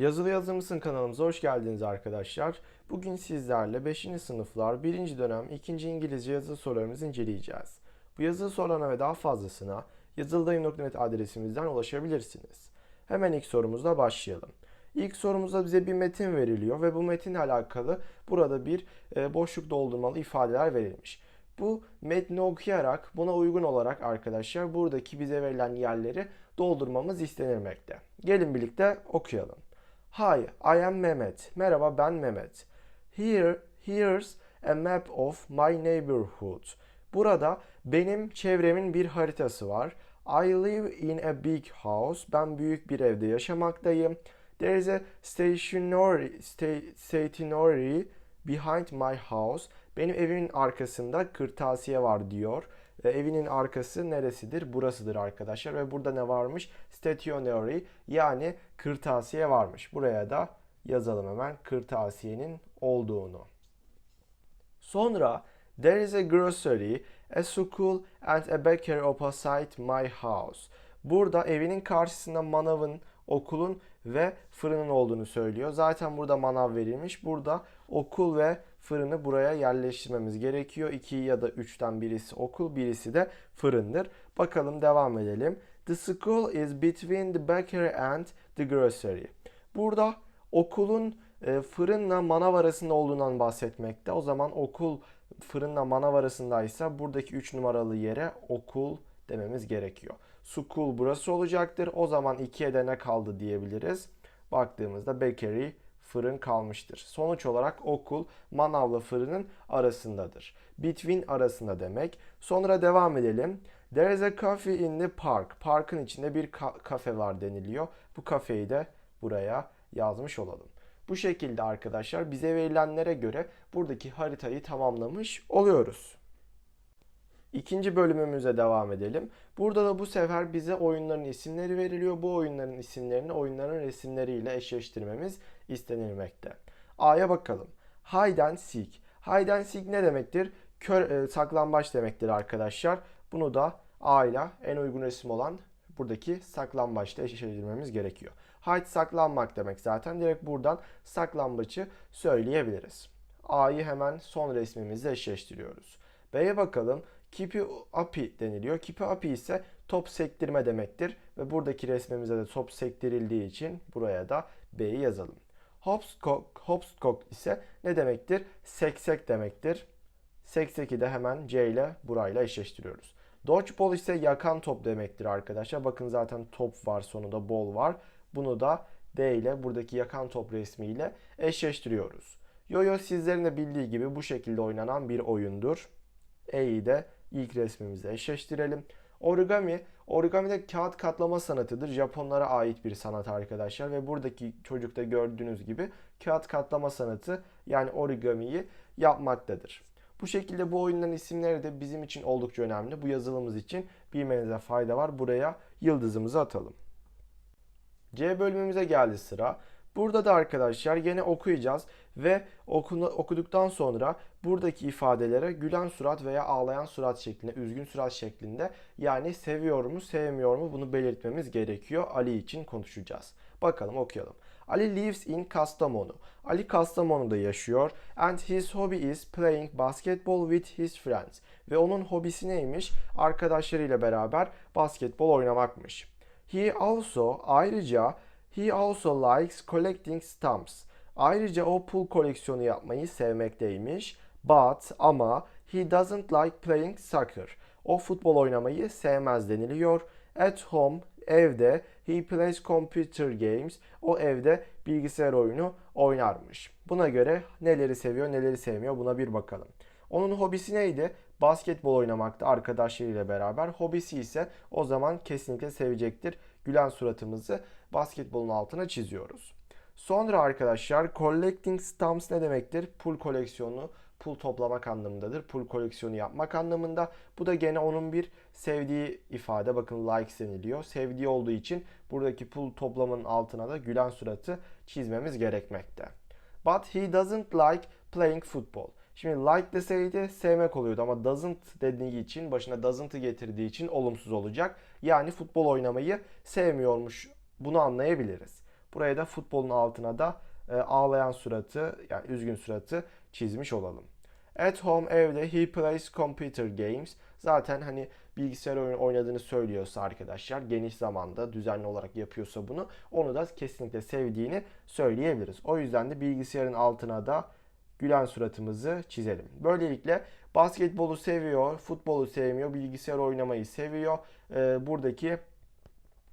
Yazılı Yazımısın kanalımıza hoş geldiniz arkadaşlar. Bugün sizlerle 5. sınıflar 1. dönem 2. İngilizce yazılı sorularımızı inceleyeceğiz. Bu yazılı sorularına ve daha fazlasına yazılıdayım.net adresimizden ulaşabilirsiniz. Hemen ilk sorumuzla başlayalım. İlk sorumuzda bize bir metin veriliyor ve bu metinle alakalı burada bir e, boşluk doldurmalı ifadeler verilmiş. Bu metni okuyarak buna uygun olarak arkadaşlar buradaki bize verilen yerleri doldurmamız istenilmekte. Gelin birlikte okuyalım. Hi, I am Mehmet. Merhaba ben Mehmet. Here, here's a map of my neighborhood. Burada benim çevremin bir haritası var. I live in a big house. Ben büyük bir evde yaşamaktayım. There is a stationery, sta- stationery behind my house. Benim evimin arkasında kırtasiye var diyor. E, evinin arkası neresidir? Burasıdır arkadaşlar. Ve burada ne varmış? Stationery yani kırtasiye varmış. Buraya da yazalım hemen kırtasiyenin olduğunu. Sonra there is a grocery, a school and a bakery opposite my house. Burada evinin karşısında manavın, okulun ve fırının olduğunu söylüyor. Zaten burada manav verilmiş. Burada okul ve fırını buraya yerleştirmemiz gerekiyor. 2 ya da 3'ten birisi okul, birisi de fırındır. Bakalım devam edelim. The school is between the bakery and the grocery. Burada okulun e, fırınla manav arasında olduğundan bahsetmekte. O zaman okul fırınla manav arasındaysa buradaki 3 numaralı yere okul dememiz gerekiyor. School burası olacaktır. O zaman 2'ye de ne kaldı diyebiliriz. Baktığımızda bakery fırın kalmıştır. Sonuç olarak okul manavla fırının arasındadır. Between arasında demek. Sonra devam edelim. There is a coffee in the park. Parkın içinde bir ka- kafe var deniliyor. Bu kafeyi de buraya yazmış olalım. Bu şekilde arkadaşlar bize verilenlere göre buradaki haritayı tamamlamış oluyoruz. İkinci bölümümüze devam edelim. Burada da bu sefer bize oyunların isimleri veriliyor. Bu oyunların isimlerini oyunların resimleriyle eşleştirmemiz istenilmekte. A'ya bakalım. Hide and seek. Hide and seek ne demektir? Kör, e, saklambaç demektir arkadaşlar. Bunu da A ile en uygun resim olan buradaki saklambaçla eşleştirmemiz gerekiyor. Hide saklanmak demek zaten. Direkt buradan saklambaçı söyleyebiliriz. A'yı hemen son resmimizle eşleştiriyoruz. B'ye bakalım. Keep up'i deniliyor. Keep up'i ise top sektirme demektir. Ve buradaki resmimize de top sektirildiği için buraya da B'yi yazalım. Hopscotch, hopscotch ise ne demektir? Seksek demektir. Seksek'i de hemen C ile burayla eşleştiriyoruz. Dodgeball ise yakan top demektir arkadaşlar. Bakın zaten top var sonunda ball var. Bunu da D ile buradaki yakan top resmiyle eşleştiriyoruz. Yo-yo sizlerin de bildiği gibi bu şekilde oynanan bir oyundur. E'yi de ilk resmimize eşleştirelim. Origami, origami de kağıt katlama sanatıdır. Japonlara ait bir sanat arkadaşlar ve buradaki çocukta gördüğünüz gibi kağıt katlama sanatı yani origamiyi yapmaktadır. Bu şekilde bu oyunların isimleri de bizim için oldukça önemli. Bu yazılımız için bilmenize fayda var. Buraya yıldızımızı atalım. C bölümümüze geldi sıra. Burada da arkadaşlar yine okuyacağız ve okuduktan sonra buradaki ifadelere gülen surat veya ağlayan surat şeklinde, üzgün surat şeklinde yani seviyor mu, sevmiyor mu bunu belirtmemiz gerekiyor. Ali için konuşacağız. Bakalım okuyalım. Ali lives in Kastamonu. Ali Kastamonu'da yaşıyor and his hobby is playing basketball with his friends. Ve onun hobisi neymiş? Arkadaşlarıyla beraber basketbol oynamakmış. He also ayrıca He also likes collecting stamps. Ayrıca o pul koleksiyonu yapmayı sevmekteymiş. But ama he doesn't like playing soccer. O futbol oynamayı sevmez deniliyor. At home evde he plays computer games. O evde bilgisayar oyunu oynarmış. Buna göre neleri seviyor, neleri sevmiyor buna bir bakalım. Onun hobisi neydi? Basketbol oynamakta arkadaşlarıyla beraber. Hobisi ise o zaman kesinlikle sevecektir. Gülen suratımızı basketbolun altına çiziyoruz. Sonra arkadaşlar collecting stamps ne demektir? Pul koleksiyonu, pul toplamak anlamındadır. Pul koleksiyonu yapmak anlamında. Bu da gene onun bir sevdiği ifade. Bakın likes deniliyor. Sevdiği olduğu için buradaki pul toplamanın altına da gülen suratı çizmemiz gerekmekte. But he doesn't like playing football. Şimdi like deseydi sevmek oluyordu ama doesn't dediği için başına doesn't'ı getirdiği için olumsuz olacak. Yani futbol oynamayı sevmiyormuş. Bunu anlayabiliriz. Buraya da futbolun altına da e, ağlayan suratı yani üzgün suratı çizmiş olalım. At home evde he plays computer games. Zaten hani bilgisayar oyunu oynadığını söylüyorsa arkadaşlar geniş zamanda düzenli olarak yapıyorsa bunu onu da kesinlikle sevdiğini söyleyebiliriz. O yüzden de bilgisayarın altına da gülen suratımızı çizelim. Böylelikle basketbolu seviyor, futbolu sevmiyor, bilgisayar oynamayı seviyor. Ee, buradaki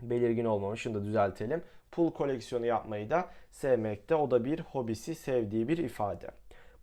belirgin olmamış. Şunu da düzeltelim. Pul koleksiyonu yapmayı da sevmekte. O da bir hobisi, sevdiği bir ifade.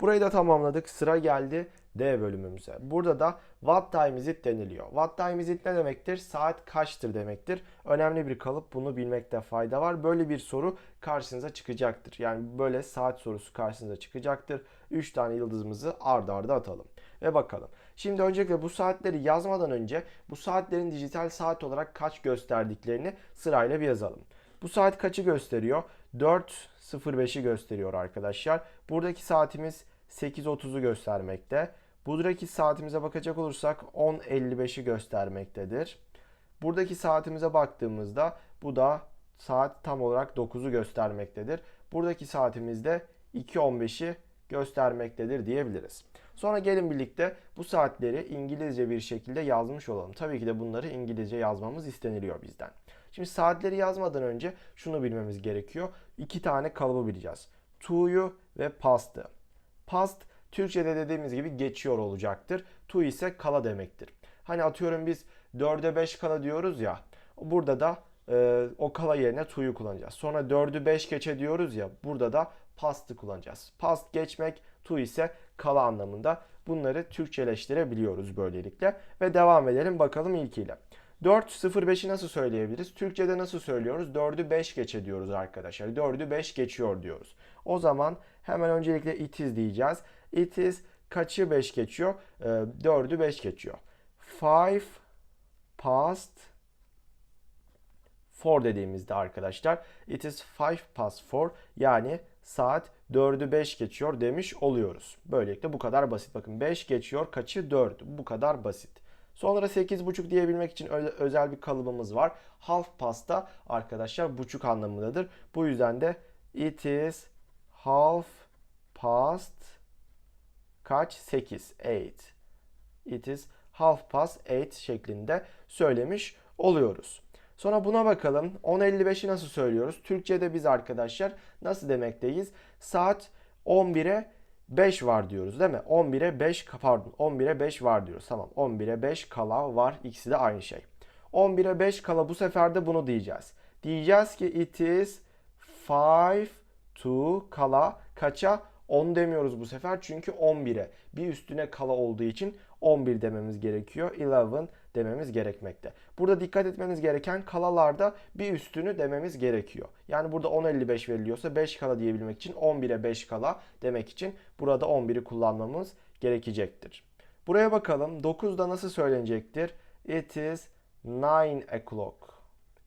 Burayı da tamamladık. Sıra geldi D bölümümüze. Burada da what time is it deniliyor. What time is it ne demektir? Saat kaçtır demektir. Önemli bir kalıp bunu bilmekte fayda var. Böyle bir soru karşınıza çıkacaktır. Yani böyle saat sorusu karşınıza çıkacaktır. 3 tane yıldızımızı ard arda atalım. Ve bakalım. Şimdi öncelikle bu saatleri yazmadan önce bu saatlerin dijital saat olarak kaç gösterdiklerini sırayla bir yazalım. Bu saat kaçı gösteriyor? 4.05'i gösteriyor arkadaşlar. Buradaki saatimiz 8.30'u göstermekte. Buradaki saatimize bakacak olursak 10.55'i göstermektedir. Buradaki saatimize baktığımızda bu da saat tam olarak 9'u göstermektedir. Buradaki saatimizde 2.15'i göstermektedir diyebiliriz. Sonra gelin birlikte bu saatleri İngilizce bir şekilde yazmış olalım. Tabii ki de bunları İngilizce yazmamız isteniliyor bizden. Şimdi saatleri yazmadan önce şunu bilmemiz gerekiyor. İki tane kalıbı bileceğiz. To'yu ve past'ı. Past Türkçe'de dediğimiz gibi geçiyor olacaktır. To ise kala demektir. Hani atıyorum biz 4'e 5 kala diyoruz ya. Burada da e, o kala yerine to'yu kullanacağız. Sonra 4'ü 5 geçe diyoruz ya. Burada da past'ı kullanacağız. Past geçmek, to ise kala anlamında. Bunları Türkçeleştirebiliyoruz böylelikle. Ve devam edelim bakalım ilkiyle. 4.05'i nasıl söyleyebiliriz? Türkçe'de nasıl söylüyoruz? 4'ü 5 geçe diyoruz arkadaşlar. 4'ü 5 geçiyor diyoruz. O zaman hemen öncelikle it is diyeceğiz. It is kaçı 5 geçiyor? Ee, 4'ü 5 geçiyor. 5 past 4 dediğimizde arkadaşlar it is 5 past 4 yani saat 4'ü 5 geçiyor demiş oluyoruz. Böylelikle bu kadar basit. Bakın 5 geçiyor kaçı 4 bu kadar basit. Sonra 8.5 diyebilmek için özel bir kalıbımız var. Half pasta arkadaşlar buçuk anlamındadır. Bu yüzden de it is half past kaç? 8. 8. It is half past 8 şeklinde söylemiş oluyoruz. Sonra buna bakalım. 10.55'i nasıl söylüyoruz? Türkçe'de biz arkadaşlar nasıl demekteyiz? Saat 11'e 5 var diyoruz değil mi? 11'e 5 pardon 11'e 5 var diyoruz. Tamam 11'e 5 kala var. İkisi de aynı şey. 11'e 5 kala bu sefer de bunu diyeceğiz. Diyeceğiz ki it is 5 to kala kaça? 10 demiyoruz bu sefer çünkü 11'e bir üstüne kala olduğu için 11 dememiz gerekiyor. 11 dememiz gerekmekte. Burada dikkat etmeniz gereken kalalarda bir üstünü dememiz gerekiyor. Yani burada 10.55 veriliyorsa 5 kala diyebilmek için 11'e 5 kala demek için burada 11'i kullanmamız gerekecektir. Buraya bakalım 9'da nasıl söylenecektir? It is 9 o'clock.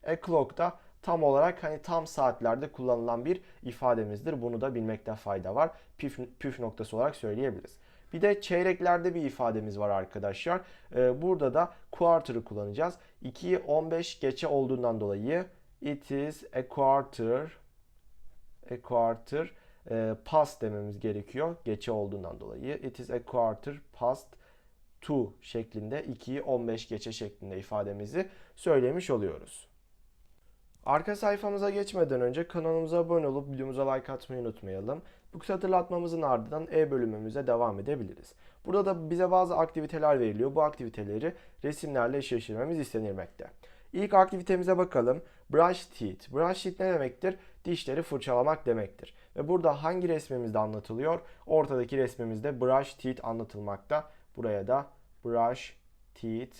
O'clock da tam olarak hani tam saatlerde kullanılan bir ifademizdir. Bunu da bilmekte fayda var. Püf, püf noktası olarak söyleyebiliriz. Bir de çeyreklerde bir ifademiz var arkadaşlar. Ee, burada da quarter'ı kullanacağız. 2'yi 15 geçe olduğundan dolayı it is a quarter a quarter e, past dememiz gerekiyor. Geçe olduğundan dolayı it is a quarter past 2 şeklinde 2'yi 15 geçe şeklinde ifademizi söylemiş oluyoruz. Arka sayfamıza geçmeden önce kanalımıza abone olup videomuza like atmayı unutmayalım. Bu kısa hatırlatmamızın ardından E bölümümüze devam edebiliriz. Burada da bize bazı aktiviteler veriliyor. Bu aktiviteleri resimlerle eşleştirmemiz istenilmekte. İlk aktivitemize bakalım. Brush teeth. Brush teeth ne demektir? Dişleri fırçalamak demektir. Ve burada hangi resmimizde anlatılıyor? Ortadaki resmimizde brush teeth anlatılmakta. Buraya da brush teeth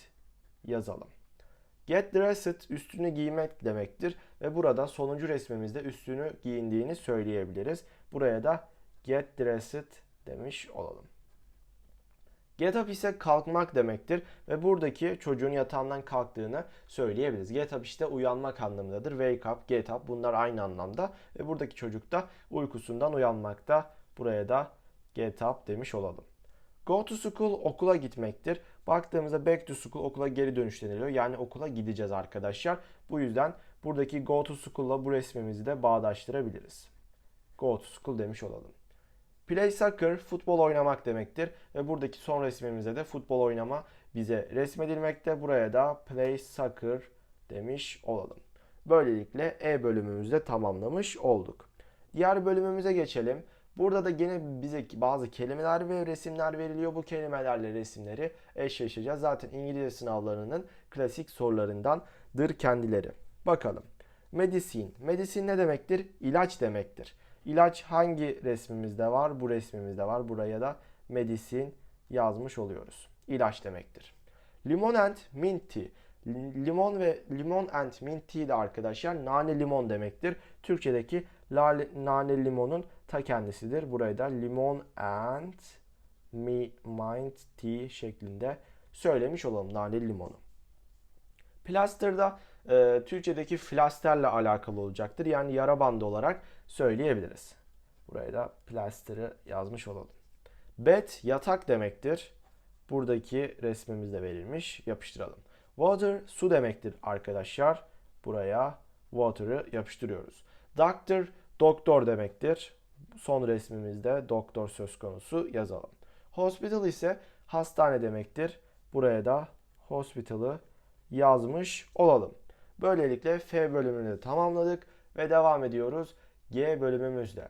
yazalım. Get dressed üstünü giymek demektir ve burada sonuncu resmimizde üstünü giyindiğini söyleyebiliriz. Buraya da get dressed demiş olalım. Get up ise kalkmak demektir ve buradaki çocuğun yatağından kalktığını söyleyebiliriz. Get up işte uyanmak anlamındadır. Wake up, get up bunlar aynı anlamda ve buradaki çocuk da uykusundan uyanmakta. Buraya da get up demiş olalım. Go to school okula gitmektir. Baktığımızda back to school okula geri dönüş deniliyor. Yani okula gideceğiz arkadaşlar. Bu yüzden buradaki go to school'la bu resmimizi de bağdaştırabiliriz. Go to school demiş olalım. Play soccer futbol oynamak demektir ve buradaki son resmimizde de futbol oynama bize resmedilmekte. Buraya da play soccer demiş olalım. Böylelikle E bölümümüzü de tamamlamış olduk. Diğer bölümümüze geçelim. Burada da gene bize bazı kelimeler ve resimler veriliyor. Bu kelimelerle resimleri eşleşeceğiz. Zaten İngilizce sınavlarının klasik sorularındandır kendileri. Bakalım. Medicine. Medicine ne demektir? İlaç demektir. İlaç hangi resmimizde var? Bu resmimizde var. Buraya da medicine yazmış oluyoruz. İlaç demektir. Limon and mint tea. Limon ve limon and mint tea de arkadaşlar nane limon demektir. Türkçedeki lale, nane limonun ta kendisidir. Burayı da limon and mi, mint tea şeklinde söylemiş olalım nane limonu. Plaster'da e, Türkçedeki flasterle alakalı olacaktır. Yani yara bandı olarak söyleyebiliriz. Buraya da plaster'ı yazmış olalım. Bed yatak demektir. Buradaki resmimizde verilmiş. Yapıştıralım. Water su demektir arkadaşlar. Buraya water'ı yapıştırıyoruz. Doctor doktor demektir. Son resmimizde doktor söz konusu yazalım. Hospital ise hastane demektir. Buraya da hospital'ı yazmış olalım. Böylelikle F bölümünü de tamamladık ve devam ediyoruz G bölümümüzde.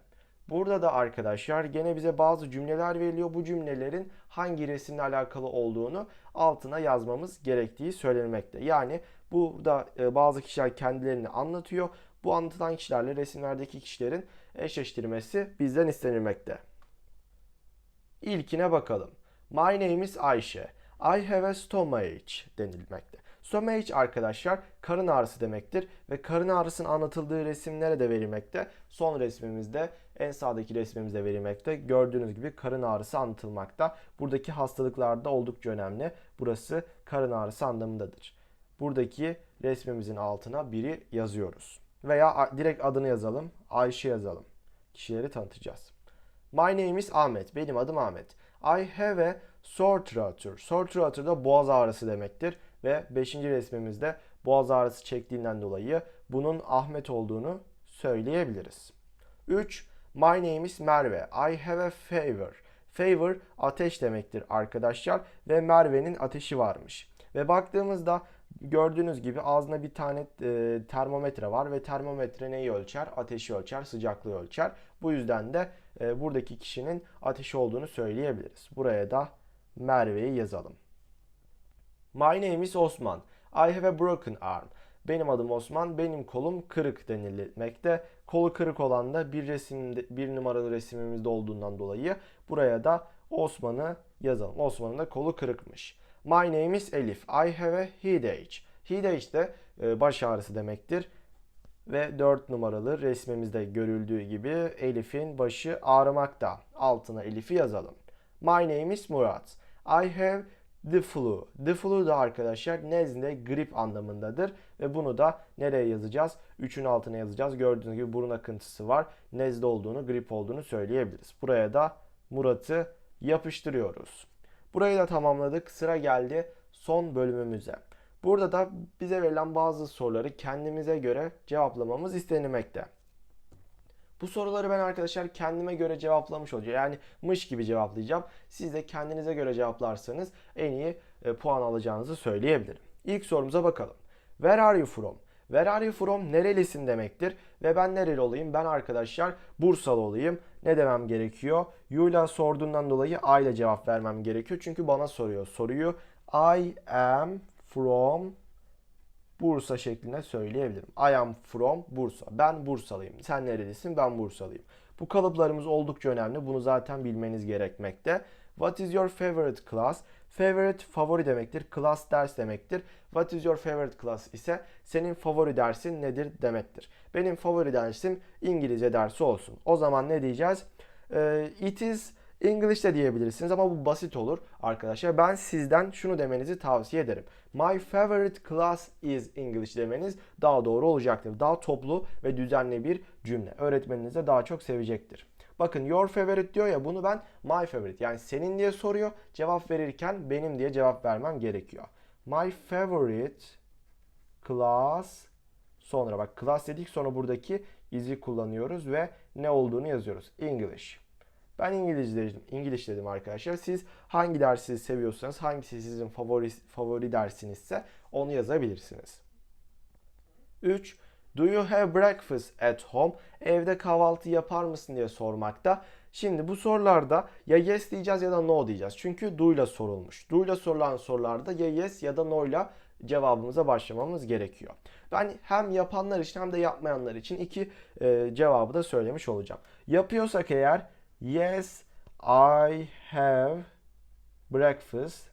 Burada da arkadaşlar gene bize bazı cümleler veriliyor. Bu cümlelerin hangi resimle alakalı olduğunu altına yazmamız gerektiği söylenmekte. Yani burada e, bazı kişiler kendilerini anlatıyor. Bu anlatılan kişilerle resimlerdeki kişilerin eşleştirmesi bizden istenilmekte. İlkine bakalım. My name is Ayşe. I have a stomachache denilmekte. Stomachache arkadaşlar karın ağrısı demektir ve karın ağrısının anlatıldığı resimlere de verilmekte. Son resmimizde en sağdaki resmimizde verilmekte. Gördüğünüz gibi karın ağrısı anlatılmakta. Buradaki hastalıklarda oldukça önemli. Burası karın ağrısı anlamındadır. Buradaki resmimizin altına biri yazıyoruz. Veya direkt adını yazalım. Ayşe yazalım. Kişileri tanıtacağız. My name is Ahmet. Benim adım Ahmet. I have a sore throat. Sore throat da boğaz ağrısı demektir. Ve 5. resmimizde boğaz ağrısı çektiğinden dolayı bunun Ahmet olduğunu söyleyebiliriz. 3. My name is Merve. I have a fever. Fever ateş demektir arkadaşlar ve Merve'nin ateşi varmış. Ve baktığımızda gördüğünüz gibi ağzında bir tane e, termometre var ve termometre neyi ölçer? Ateşi ölçer, sıcaklığı ölçer. Bu yüzden de e, buradaki kişinin ateşi olduğunu söyleyebiliriz. Buraya da Merve'yi yazalım. My name is Osman. I have a broken arm. Benim adım Osman, benim kolum kırık denilmekte. Kolu kırık olan da bir resimde, bir numaralı resimimizde olduğundan dolayı buraya da Osman'ı yazalım. Osman'ın da kolu kırıkmış. My name is Elif. I have a headache. Headache de e, baş ağrısı demektir. Ve 4 numaralı resmimizde görüldüğü gibi Elif'in başı ağrımakta. Altına Elif'i yazalım. My name is Murat. I have the flu. The flu da arkadaşlar nezle, grip anlamındadır. Ve bunu da nereye yazacağız? 3'ün altına yazacağız. Gördüğünüz gibi burun akıntısı var. Nezle olduğunu, grip olduğunu söyleyebiliriz. Buraya da Murat'ı yapıştırıyoruz. Burayı da tamamladık. Sıra geldi son bölümümüze. Burada da bize verilen bazı soruları kendimize göre cevaplamamız istenilmekte. Bu soruları ben arkadaşlar kendime göre cevaplamış olacağım. Yani mış gibi cevaplayacağım. Siz de kendinize göre cevaplarsanız en iyi e, puan alacağınızı söyleyebilirim. İlk sorumuza bakalım. Where are you from? Where are you from nerelisin demektir. Ve ben nereli olayım? Ben arkadaşlar Bursalı olayım. Ne demem gerekiyor? Yu'la sorduğundan dolayı I ile cevap vermem gerekiyor. Çünkü bana soruyor soruyu. I am from Bursa şeklinde söyleyebilirim. I am from Bursa. Ben Bursalıyım. Sen nerelisin? Ben Bursalıyım. Bu kalıplarımız oldukça önemli. Bunu zaten bilmeniz gerekmekte. What is your favorite class? Favorite favori demektir. Class ders demektir. What is your favorite class ise senin favori dersin nedir demektir. Benim favori dersim İngilizce dersi olsun. O zaman ne diyeceğiz? Ee, it is English de diyebilirsiniz ama bu basit olur arkadaşlar. Ben sizden şunu demenizi tavsiye ederim. My favorite class is English demeniz daha doğru olacaktır. Daha toplu ve düzenli bir cümle. Öğretmeniniz de daha çok sevecektir. Bakın your favorite diyor ya bunu ben my favorite yani senin diye soruyor. Cevap verirken benim diye cevap vermem gerekiyor. My favorite class sonra bak class dedik sonra buradaki izi kullanıyoruz ve ne olduğunu yazıyoruz. English. Ben İngiliz dedim, İngiliz dedim arkadaşlar. Siz hangi dersi seviyorsanız, hangisi sizin favori favori dersinizse onu yazabilirsiniz. 3. Do you have breakfast at home? Evde kahvaltı yapar mısın diye sormakta. Şimdi bu sorularda ya yes diyeceğiz ya da no diyeceğiz. Çünkü do ile sorulmuş. Do ile sorulan sorularda ya yes ya da no ile cevabımıza başlamamız gerekiyor. Ben hem yapanlar için hem de yapmayanlar için iki e, cevabı da söylemiş olacağım. Yapıyorsak eğer yes I have breakfast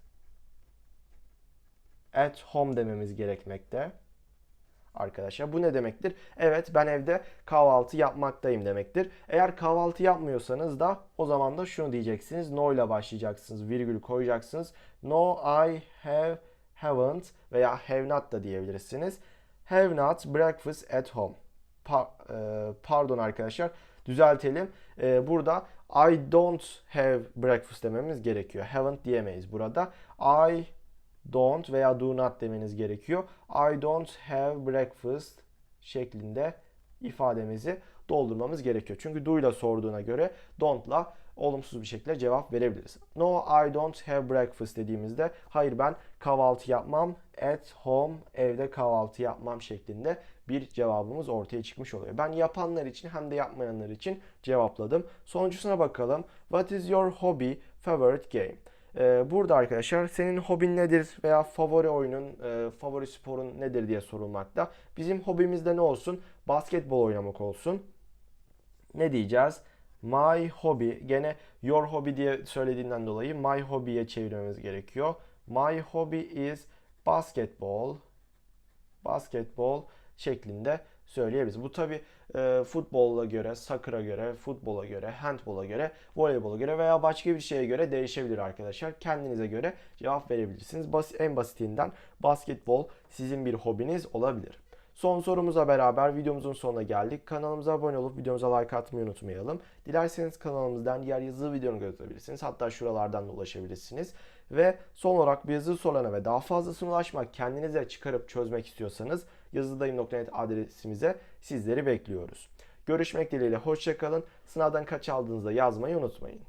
at home dememiz gerekmekte arkadaşlar. Bu ne demektir? Evet ben evde kahvaltı yapmaktayım demektir. Eğer kahvaltı yapmıyorsanız da o zaman da şunu diyeceksiniz. No ile başlayacaksınız. Virgül koyacaksınız. No I have haven't veya have not da diyebilirsiniz. Have not breakfast at home. Pa- e, pardon arkadaşlar. Düzeltelim. E, burada I don't have breakfast dememiz gerekiyor. Haven't diyemeyiz burada. I don't veya do not demeniz gerekiyor. I don't have breakfast şeklinde ifademizi doldurmamız gerekiyor. Çünkü do ile sorduğuna göre don't'la olumsuz bir şekilde cevap verebiliriz. No, I don't have breakfast dediğimizde hayır ben kahvaltı yapmam at home evde kahvaltı yapmam şeklinde bir cevabımız ortaya çıkmış oluyor. Ben yapanlar için hem de yapmayanlar için cevapladım. Sonuncusuna bakalım. What is your hobby favorite game? Ee, burada arkadaşlar senin hobin nedir veya favori oyunun, e, favori sporun nedir diye sorulmakta. Bizim hobimizde ne olsun? Basketbol oynamak olsun. Ne diyeceğiz? My hobby. Gene your hobby diye söylediğinden dolayı my hobby'ye çevirmemiz gerekiyor. My hobby is basketball. Basketbol şeklinde söyleyebiliriz. Bu tabi e, futbola göre, soccer'a göre, futbola göre, handbola göre, voleybola göre veya başka bir şeye göre değişebilir arkadaşlar. Kendinize göre cevap verebilirsiniz. Bas en basitinden basketbol sizin bir hobiniz olabilir. Son sorumuza beraber videomuzun sonuna geldik. Kanalımıza abone olup videomuza like atmayı unutmayalım. Dilerseniz kanalımızdan diğer yazılı videonu görebilirsiniz. Hatta şuralardan da ulaşabilirsiniz. Ve son olarak bir yazılı soruna ve daha fazlasına ulaşmak, kendinize çıkarıp çözmek istiyorsanız yazıldayım.net adresimize sizleri bekliyoruz. Görüşmek dileğiyle hoşçakalın. Sınavdan kaç aldığınızda yazmayı unutmayın.